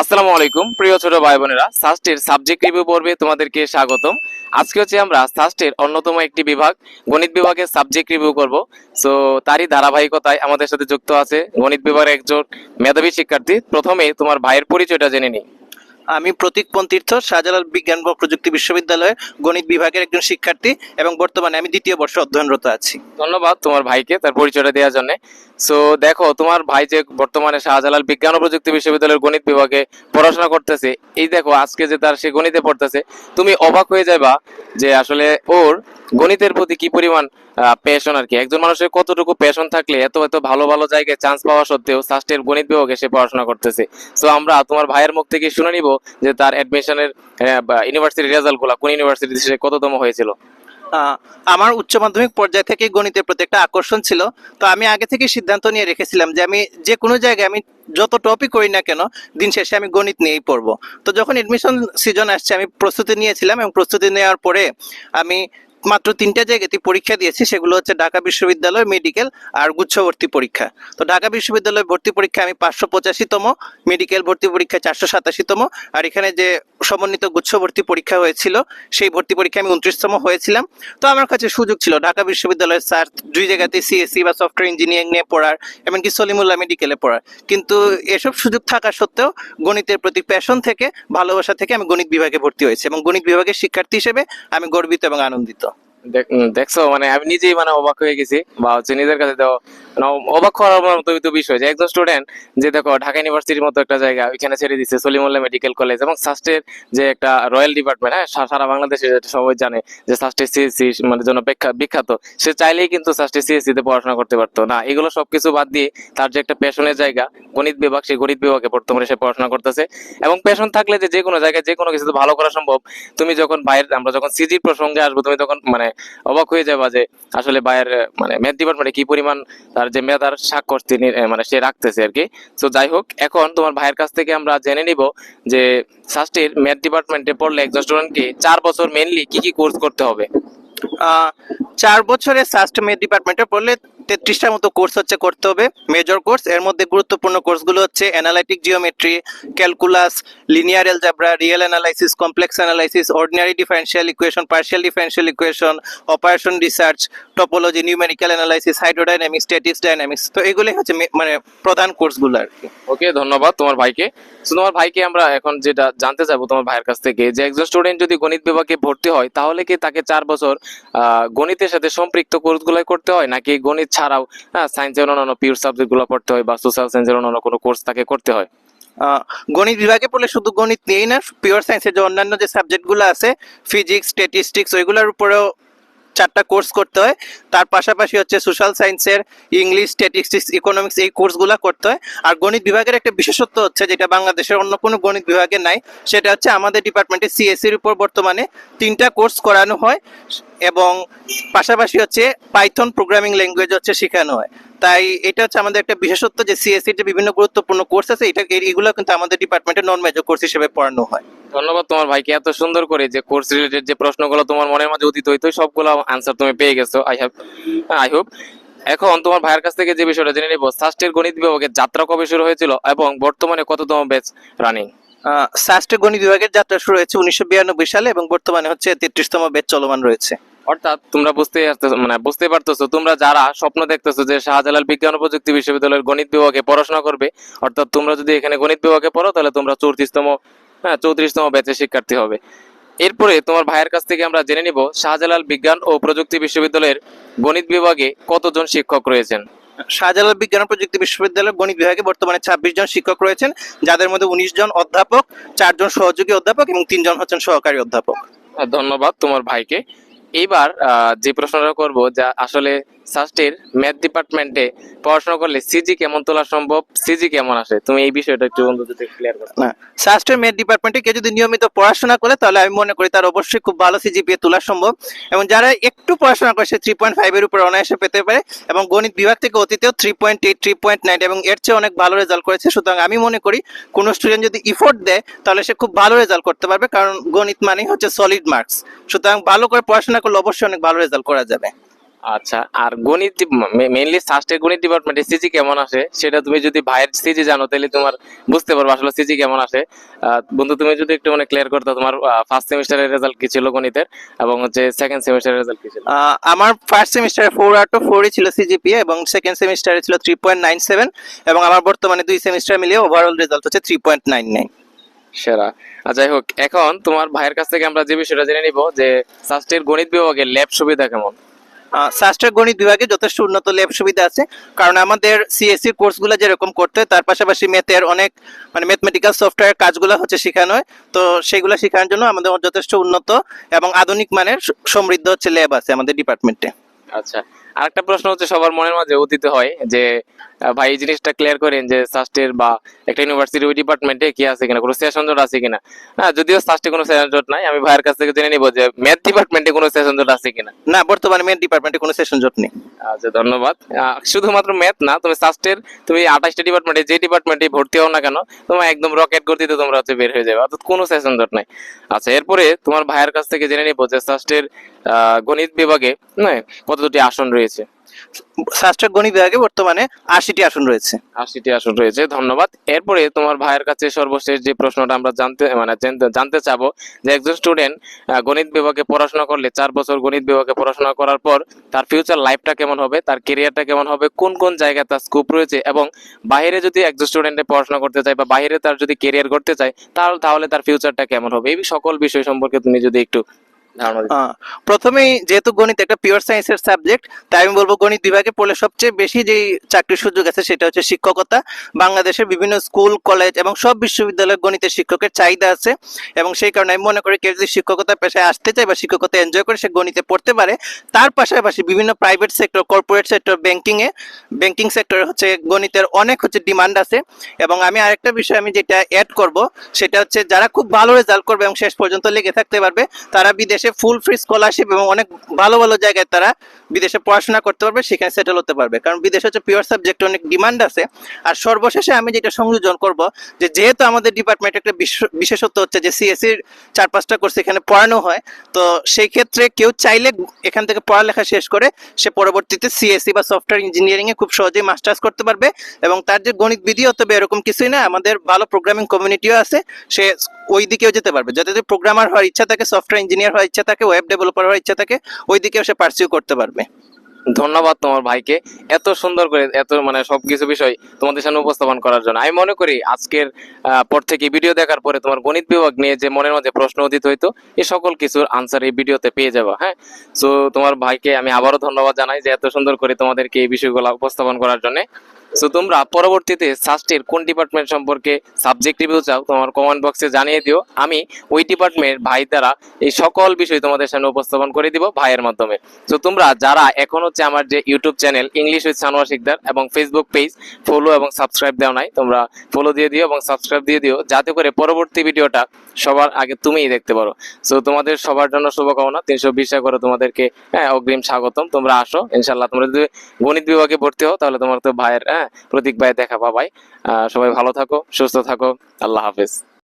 আসসালামু আলাইকুম, প্রিয় ছোট ভাই বোনেরা। সাস্টের সাবজেক্ট রিভিউ পর্বে তোমাদেরকে স্বাগতম। আজকে হচ্ছে আমরা সাস্টের অন্যতম একটি বিভাগ, গণিত বিভাগের সাবজেক্ট রিভিউ করব। সো তারই ধারাবাহিকতায় আমাদের সাথে যুক্ত আছে গণিত বিভাগের একজন মেধাবী শিক্ষার্থী। প্রথমে তোমার ভাইয়ের পরিচয়টা জেনে নিই। আমি প্রতীক তীর্থ শাহজালাল বিজ্ঞান ও প্রযুক্তি বিশ্ববিদ্যালয়ের গণিত বিভাগের একজন শিক্ষার্থী এবং বর্তমানে আমি দ্বিতীয় বর্ষে অধ্যয়নরত আছি। ধন্যবাদ তোমার ভাইকে তার পরিচয়টা দেওয়ার জন্য। সো দেখো, তোমার ভাই যে বর্তমানে শাহজালাল বিজ্ঞান ও প্রযুক্তি বিশ্ববিদ্যালয়ের গণিত বিভাগে পড়াশোনা করতেছে, এই দেখো, আজকে যে তার সে গণিতে পড়তেছে, তুমি অবাক হয়ে যাবা যে আসলে ওর গণিতের প্রতি কি পরিমাণ প্যাশন আর কি। একজন মানুষের কতটুকু প্যাশন থাকলে এত এত ভালো ভালো জায়গায় চান্স পাওয়া সত্ত্বেও সাস্টের গণিত বিভাগে সে পড়াশোনা করতেছে। সো আমরা তোমার ভাইয়ের মুখ থেকে শুনে নিব যে তার অ্যাডমিশনের ইউনিভার্সিটি রেজাল্টগুলা কোন ইউনিভার্সিটিতে সে কততম হয়েছিল। আমার উচ্চ মাধ্যমিক পর্যায় থেকে গণিতের প্রতি একটা আকর্ষণ ছিল। তো আমি আগে থেকে সিদ্ধান্ত নিয়ে রেখেছিলাম যে আমি যে কোনো জায়গায় আমি যত টপিক করি না কেন, দিন শেষে আমি গণিত নিয়েই পড়ব। তো যখন এডমিশন সিজন আসছে, আমি প্রস্তুতি নিয়েছিলাম এবং প্রস্তুতি নেওয়ার পরে আমি মাত্র তিনটা জায়গাতে পরীক্ষা দিয়েছি সেগুলো হচ্ছে ঢাকা বিশ্ববিদ্যালয় মেডিকেল আর গুচ্ছভর্তি পরীক্ষা। তো ঢাকা বিশ্ববিদ্যালয় ভর্তি পরীক্ষা আমি পাঁচশো পঁচাশিতম মেডিকেল ভর্তি পরীক্ষা চারশো সাতাশিতম, আর এখানে যে সমন্বিত গুচ্ছভর্তি পরীক্ষা হয়েছিল, সেই ভর্তি পরীক্ষায় আমি উনত্রিশতম হয়েছিলাম। তো আমার কাছে সুযোগ ছিল, ঢাকা বিশ্ববিদ্যালয়ের স্যার দুই জায়গাতে সিএসসি বা সফটওয়্যার ইঞ্জিনিয়ারিং নিয়ে পড়ার, এমনকি সলিমুল্লাহ মেডিকেলে পড়ার। কিন্তু এসব সুযোগ থাকা সত্ত্বেও গণিতের প্রতি প্যাশন থেকে, ভালোবাসা থেকে আমি গণিত বিভাগে ভর্তি হয়েছি এবং গণিত বিভাগের শিক্ষার্থী হিসেবে আমি গর্বিত এবং আনন্দিত। দেখছ মানে আমি নিজেই মানে অবাক হয়ে গেছি। বা হচ্ছে নিজের কাছে তো মানে অবাক হওয়ার মতো তো বিষয় যে, একজন স্টুডেন্ট যে দেখো, ঢাকা ইউনিভার্সিটির মতো একটা জায়গা, ওইখানে ছেড়ে দিচ্ছে সলিমুল্লাহ মেডিকেল কলেজ এবং সাস্টের যে একটা রয়্যাল ডিপার্টমেন্ট হ্যাঁ সারা বাংলাদেশে সবাই জানে যে সাস্টের সিএসসি মানে জন্য বিখ্যাত, সে চাইলেই কিন্তু সাস্টের সিএসসি তে পড়াশোনা করতে পারতো। না, এগুলো সবকিছু বাদ দিয়ে তার যে একটা প্যাশনের জায়গা, গণিত বিভাগ, সেই গণিত বিভাগে বর্তমানে সে পড়াশোনা করতেছে। এবং প্যাশন থাকলে যে কোনো জায়গায় যে কোনো কিছু ভালো করা সম্ভব। তুমি যখন বাইরে, আমরা যখন সিজির প্রসঙ্গে আসব, তুমি তখন মানে অবাক হয়ে যাবা যে আসলে ভাইয়ের মানে ম্যাথ ডিপার্টমেন্টে কি পরিমাণ তার যে মেধার স্বাক্ষর তিনি মানে সে রাখতেছে আর কি। তো যাই হোক, এখন তোমার ভাইয়ের কাছ থেকে আমরা জেনে নিব যে সাস্টির ম্যাথ ডিপার্টমেন্টে পড়লে একজন স্টুডেন্টকে চার বছর মেনলি কি কি কোর্স করতে হবে। চার বছরে সাস্ট মেড ডিপার্টমেন্টে পড়লে তেত্রিশটার মতো কোর্স হচ্ছে করতে হবে মেজর কোর্স এর মধ্যে গুরুত্বপূর্ণ কোর্সগুলো হচ্ছে analytic geometry calculus linear algebra real analysis complex analysis ordinary differential equation partial differential equation operation research topology numerical analysis hydrodynamics statics dynamics তো এগুলি হচ্ছে মানে প্রধান কোর্সগুলো আর কি। ওকে, ধন্যবাদ তোমার ভাইকে। তোমার ভাইকে আমরা এখন যেটা জানতে চাইব তোমার ভাইয়ের কাছ থেকে, যে একজন স্টুডেন্ট যদি গণিত বিভাগে ভর্তি হয়, তাহলে কি তাকে চার বছর গণিতের সাথে সম্পৃক্ত কোর্সগুলাই করতে হয়? নাকি গণিত ছাড়াও হ্যাঁ সায়েন্সের অন্যান্য পিওর সাবজেক্টগুলো পড়তে হয় বা সোশ্যাল সায়েন্সের অন্যান্য কোনো কোর্স তাকে করতে হয়? গণিত বিভাগে পড়লে শুধু গণিত নিয়েই না পিওর সায়েন্সের যে অন্যান্য যে সাবজেক্টগুলো আছে ফিজিক্স স্ট্যাটিস্টিক্স ওইগুলোর উপরেও চারটা কোর্স করতে হয়। তার পাশাপাশি হচ্ছে সোশ্যাল সায়েন্সের ইংলিশ স্ট্যাটিস্টিক্স ইকোনমিক্স এই কোর্সগুলো করতে হয়। আর গণিত বিভাগের একটা বিশেষত্ব হচ্ছে যেটা বাংলাদেশের অন্য কোনো গণিত বিভাগে নাই, সেটা হচ্ছে আমাদের ডিপার্টমেন্টে সিএসসির উপর বর্তমানে তিনটা কোর্স করানো হয়। এবং পাশাপাশি হচ্ছে পাইথন প্রোগ্রামিং ল্যাঙ্গুয়েজ হচ্ছে শেখানো হয়। তাই এটা হচ্ছে আমাদের একটা বিশেষত্ব যে সিএসসি যে বিভিন্ন গুরুত্বপূর্ণ কোর্স আছে এটা এগুলো কিন্তু আমাদের ডিপার্টমেন্টে নন মেজর কোর্স হিসেবে পড়ানো হয়। ধন্যবাদ তোমার ভাইকে এত সুন্দর করে যে কোর্স রিলেটেড যে প্রশ্নগুলো তোমার মনের মাঝে উদিত হইতো সবগুলো আনসার তুমি পেয়ে গেছো। আই হ্যাভ আই হোপ এখন তোমার ভাইয়ের কাছ থেকে যে বিষয়টা জেনে নিব সাস্টের গণিত বিভাগের যাত্রা কবে শুরু হয়েছিল এবং বর্তমানে কততম ব্যাচ রানিং সাস্টে গণিত বিভাগের যাত্রা শুরু হয়েছে উনিশশো বিরানব্বই সালে এবং বর্তমানে হচ্ছে তেত্রিশতম বেচ চলমান রয়েছে। অর্থাৎ তোমরা বুঝতে মানে বুঝতে পারতেছো তোমরা যারা স্বপ্ন দেখতেছো যে শাহজালাল বিজ্ঞান ও প্রযুক্তি বিশ্ববিদ্যালয়ের গণিত বিভাগে পড়াশোনা করবে অর্থাৎ তোমরা যদি এখানে গণিত বিভাগে পড়ো তাহলে তোমরা চৌত্রিশতম হ্যাঁ চৌত্রিশতম ব্যাচের শিক্ষার্থী হবে। এরপরে তোমার ভাইয়ের কাছ থেকে আমরা জেনে নিব শাহজালাল বিজ্ঞান ও প্রযুক্তি বিশ্ববিদ্যালয়ের গণিত বিভাগে কতজন শিক্ষক রয়েছেন? শাহজালাল বিজ্ঞান ও প্রযুক্তি বিশ্ববিদ্যালয় গণিত বিভাগে বর্তমানে ছাব্বিশ জন শিক্ষক রয়েছেন যাদের মধ্যে উনিশ জন অধ্যাপক চারজন সহযোগী অধ্যাপক এবং তিনজন হচ্ছেন সহকারী অধ্যাপক। ধন্যবাদ তোমার ভাইকে। এইবার আহ, যে প্রশ্নটা করব যা আসলে সাস্টের ম্যাথ ডিপার্টমেন্টে পড়াশোনা করলে সিজি কেমন তোলা সম্ভব? সিজি কেমন আসে? তুমি এই বিষয়টা একটু বন্ধুদের ক্লিয়ার করো। না, সাস্টের মেড ডিপার্টমেন্টে কেউ যদি নিয়মিত পড়াশোনা করে, তাহলে আমি মনে করি তার অবশ্যই খুব ভালো সিজিপিএ তোলা সম্ভব। এবং যারা একটু পড়াশোনা করে, সে থ্রি পয়েন্ট ফাইভের উপর অনায়াসে পেতে পারে এবং গণিত বিভাগ থেকে অতীতেও three point eight three point nine এবং এর চেয়ে অনেক ভালো রেজাল্ট করেছে। সুতরাং আমি মনে করি কোনো স্টুডেন্ট যদি ইফোর্ট দেয়, তাহলে সে খুব ভালো রেজাল্ট করতে পারবে। কারণ গণিত মানেই হচ্ছে সলিড মার্কস সুতরাং ভালো করে পড়াশোনা করলে অবশ্যই অনেক ভালো রেজাল্ট করা যাবে। আচ্ছা আর গণিত মেইনলি সাস্টের গণিত ডিপার্টমেন্টে সিজি কেমন আসে? সেটা তুমি যদি ভাইয়ের সিজি জানো তাহলে তোমার বুঝতে পারবে আসলে সিজি কেমন আসে। বন্ধু তুমি যদি একটু মানে ক্লিয়ার করতে তোমার ফার্স্ট সেমিস্টারের রেজাল্ট কি ছিল গণিতের? এবং হচ্ছে সেকেন্ড সেমিস্টারের রেজাল্ট কি ছিল? আমার ফার্স্ট সেমিস্টারে ফোর আউট অফ ফোরই ছিল সিজিপিএ এবং সেকেন্ড সেমিস্টারে ছিল থ্রি পয়েন্ট নাইন সেভেন এবং আমার বর্তমানে দুই সেমিস্টার মিলিয়ে ওভারঅল রেজাল্ট হচ্ছে থ্রি পয়েন্ট নাইন নাইন সেরা। আর যাই হোক এখন তোমার ভাইয়ের কাছ থেকে আমরা যে বিষয়টা জেনে নিব যে সাস্টের গণিত বিভাগের ল্যাব সুবিধা কেমন? শাস্ত্রের গণিত বিভাগে যথেষ্ট উন্নত ল্যাব সুবিধা আছে। কারণ আমাদের সিএসসি কোর্সগুলো যেরকম করতে হয়, তার পাশাপাশি ম্যাথের অনেক মানে ম্যাথমেটিক্যাল সফটওয়্যার কাজগুলো হচ্ছে শেখানো হয়। তো সেগুলো শেখানোর জন্য আমাদের যথেষ্ট উন্নত এবং আধুনিক মানের সমৃদ্ধ হচ্ছে ল্যাব আছে আমাদের ডিপার্টমেন্টে আচ্ছা। আরেকটা প্রশ্ন হচ্ছে সবার মনের মাঝে উদিত হয় যে ভাই এই জিনিসটা ক্লিয়ার করেন যে সাস্টের বা একটা ইউনিভার্সিটি ওই ডিপার্টমেন্টে কি আছে কিনা কোনো সেশন জট আছে কিনা? হ্যাঁ যদিও সাস্টে কোনো সেশন জট নাই আমি ভাইয়ের কাছ থেকে জেনে নিব যে ম্যাথ ডিপার্টমেন্টে কোনো সেশন জট আছে কিনা। না বর্তমানে ম্যাথ ডিপার্টমেন্টে কোনো সেশন জট নেই। আচ্ছা ধন্যবাদ। শুধুমাত্র ম্যাথ না তুমি সাস্টের তুমি আঠাশটা ডিপার্টমেন্টে যে ডিপার্টমেন্টে ভর্তি হও না কেন তোমার একদম রকেট গতিতে তোমরা হচ্ছে বের হয়ে যাবে অর্থাৎ কোনো সেশন জোট নাই। আচ্ছা এরপরে তোমার ভাইয়ের কাছ থেকে জেনে নিব যে সাস্টের আহ, গণিত বিভাগে হ্যাঁ কত দুটি আসন রয়েছে। শাস্ত্রের গণিত বিভাগে বর্তমানে আশিটি আসন রয়েছে। আশিটি আসন রয়েছে, ধন্যবাদ। এরপরে তোমার ভাইয়ের কাছে সর্বশেষ যে প্রশ্নটা আমরা জানতে মানে জানতে- চাবো, যে একজন স্টুডেন্ট গণিত বিভাগে পড়াশোনা করলে, চার বছর গণিত বিভাগে পড়াশোনা করার পর তার ফিউচার লাইফটা কেমন হবে, তার কেরিয়ারটা কেমন হবে, কোন কোন জায়গায় তার স্কোপ রয়েছে এবং বাইরে যদি একজন স্টুডেন্টে পড়াশোনা করতে চায় বা বাইরে তার যদি কেরিয়ার করতে চায় তাহলে তাহলে তার ফিউচারটা কেমন হবে? এই সকল বিষয় সম্পর্কে তুমি যদি একটু প্রথমেই যেহেতু গণিত একটা পিওর সায়েন্সের সাবজেক্ট তাই আমি বলব গণিত বিভাগে পড়লে সবচেয়ে বেশি যে চাকরির সুযোগ আছে সেটা হচ্ছে শিক্ষকতা। বাংলাদেশের বিভিন্ন স্কুল কলেজ এবং সব বিশ্ববিদ্যালয়ে গণিতের শিক্ষকের চাহিদা আছে এবং সেই কারণে আমি মনে করি কেউ যদি শিক্ষকতা পেশায় আসতে চায় বা শিক্ষকতা এনজয় করে সে গণিতে পড়তে পারে। তার পাশাপাশি বিভিন্ন private sector corporate sector banking এ ব্যাংকিং সেক্টরে হচ্ছে গণিতের অনেক হচ্ছে ডিমান্ড আছে। এবং আমি আরেকটা বিষয় আমি যেটা অ্যাড করব, সেটা হচ্ছে যারা খুব ভালো রেজাল্ট করবে এবং শেষ পর্যন্ত লেগে থাকতে পারবে, তারা বিদেশে ফুল ফ্রি স্কলারশিপ এবং অনেক ভালো ভালো জায়গায় তারা বিদেশে পড়াশোনা করতে পারবে, সেখানে সেটেল হতে পারবে। কারণ বিদেশে হচ্ছে পিওর সাবজেক্ট অনেক ডিমান্ড আছে। আর সর্বশেষে আমি যেটা সংযোজন করব যে যেহেতু আমাদের ডিপার্টমেন্ট একটা বিশ- বিশেষত্ব হচ্ছে যে সিএসসির চার পাঁচটা কোর্স এখানে পড়ানো হয়, তো সেই ক্ষেত্রে কেউ চাইলে এখান থেকে পড়ালেখা শেষ করে সে পরবর্তীতে সিএসসি বা সফটওয়্যার ইঞ্জিনিয়ারিং এ খুব সহজেই মাস্টার্স করতে পারবে এবং তার যে গণিত বিধি অতবে এরকম কিছুই না, আমাদের ভালো প্রোগ্রামিং কমিউনিটিও আছে, সে ওই দিকেও যেতে পারবে। যাতে প্রোগ্রামার হওয়ার ইচ্ছা থাকে সফটওয়্যার ইঞ্জিনিয়ার হওয়ার ইচ্ছা থাকে ওয়েব ডেভেলপার হওয়ার ইচ্ছা থাকে ওই দিকেও সে পার্সিউ করতে পারবে। ধন্যবাদ তোমার ভাইকে। এত সুন্দর করে, এত মানে সবকিছু বিষয় তোমাদের সামনে উপস্থাপন করার জন্য। আমি মনে করি আজকের পর থেকে ভিডিও দেখার পরে তোমার গণিত বিভাগ নিয়ে যে মনের মধ্যে প্রশ্ন উদিত হইতো এই সকল কিছুর আনসার এই ভিডিওতে পেয়ে যাব হ্যাঁ? সো তোমার ভাইকে আমি আবারও ধন্যবাদ জানাই যে এত সুন্দর করে তোমাদেরকে এই বিষয়গুলো উপস্থাপন করার জন্য। সো তোমরা পরবর্তীতে সাস্টের কোন ডিপার্টমেন্ট সম্পর্কে সাবজেক্ট রিভিউ চাও, তোমার কমেন্ট বক্সে জানিয়ে দিও। আমি ওই ডিপার্টমেন্ট ভাই দ্বারা এই সকল বিষয় তোমাদের সামনে উপস্থাপন করে দিব ভাইয়ের মাধ্যমে। তো তোমরা যারা এখন হচ্ছে আমার যে YouTube channel English with Sanowa Sikdar এবং ফেসবুক পেজ ফলো এবং সাবস্ক্রাইব দেওয়া নাই, তোমরা ফলো দিয়ে দিও এবং সাবস্ক্রাইব দিয়ে দিও, যাতে করে পরবর্তী ভিডিওটা সবার আগে তুমিই দেখতে পারো। সো তোমাদের সবার জন্য শুভকামনা। তিনশো বিশ করে তোমাদেরকে হ্যাঁ অগ্রিম স্বাগতম। তোমরা আসো। ইনশাল্লাহ তোমরা যদি গণিত বিভাগে ভর্তি হও, তাহলে তোমার তো ভাইয়ের হ্যাঁ প্রতীক ভাই দেখা পাবাই সবাই ভালো থাকো সুস্থ থাকো। আল্লাহ হাফেজ।